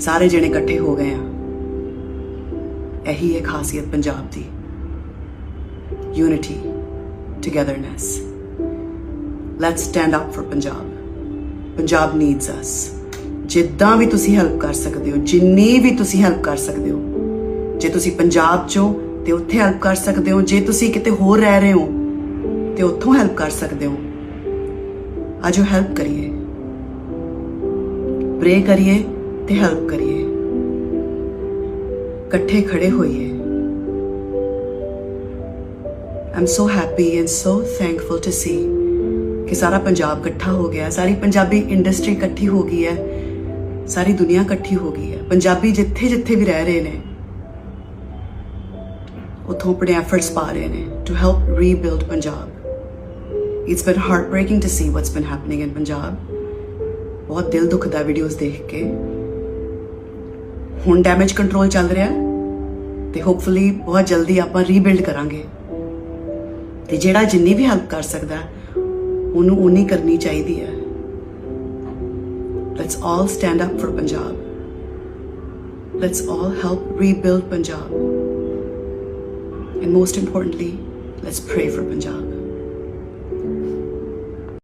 ਸਾਰੇ ਜਣੇ ਇਕੱਠੇ ਹੋ ਗਏ ਆ। ਇਹੀ ਹੈ ਖਾਸੀਅਤ ਪੰਜਾਬ ਦੀ। Unity togetherness let's stand up for Punjab. Punjab needs us ਜਿੱਦਾਂ ਵੀ ਤੁਸੀਂ ਹੈਲਪ ਕਰ ਸਕਦੇ ਹੋ, ਜਿੰਨੀ ਵੀ ਤੁਸੀਂ ਹੈਲਪ ਕਰ ਸਕਦੇ ਹੋ, ਜੇ ਤੁਸੀਂ ਪੰਜਾਬ ਚੋਂ ਤੇ ਉੱਥੇ ਹੈਲਪ ਕਰ ਸਕਦੇ ਹੋ, ਜੇ ਤੁਸੀਂ ਕਿਤੇ ਹੋਰ ਰਹਿ ਰਹੇ ਹੋ ਤੇ ਉੱਥੋਂ ਹੈਲਪ ਕਰ ਸਕਦੇ ਹੋ, ਆਜੋ ਹੈਲਪ ਕਰੀਏ। ਪ੍ਰੇ ਕਰੀਏ। ਤੇ ਹੈਲਪ ਕਰੀਏ। ਇਕੱਠੇ ਖੜੇ ਹੋਈਏ। I'm so happy and so thankful to see ਕਿ ਸਾਰਾ ਪੰਜਾਬ ਇਕੱਠਾ ਹੋ ਗਿਆ। ਸਾਰੀ ਪੰਜਾਬੀ ਇੰਡਸਟਰੀ ਇਕੱਠੀ ਹੋ ਗਈ ਹੈ। ਸਾਰੀ ਦੁਨੀਆ ਇਕੱਠੀ ਹੋ ਗਈ ਹੈ। ਪੰਜਾਬੀ ਜਿੱਥੇ ਜਿੱਥੇ ਵੀ ਰਹਿ ਰਹੇ ਨੇ, ਉਥੋਂ ਆਪਣੇ ਐਫਰਟਸ ਪਾ ਰਹੇ ਨੇ to help rebuild Punjab. It's been heartbreaking to see what's been happening in Punjab. ਬਹੁਤ ਦਿਲ ਦੁਖਦਾ ਵੀਡੀਓਜ਼ ਦੇਖ ਕੇ। ਹੁਣ ਡੈਮੇਜ ਕੰਟਰੋਲ ਚੱਲ ਰਿਹਾ ਹੈ ਤੇ ਹੋਪਫੁਲੀ ਬਹੁਤ ਜਲਦੀ ਆਪਾਂ ਰੀਬਿਲਡ ਕਰਾਂਗੇ। ਤੇ ਜਿਹੜਾ ਜਿੰਨੀ ਵੀ ਹੈਲਪ ਕਰ ਸਕਦਾ, ਉਹਨੂੰ ਉਨੀ ਕਰਨੀ ਚਾਹੀਦੀ ਹੈ। Let's all stand up for Punjab let's all help rebuild Punjab and most importantly, let's pray for punjab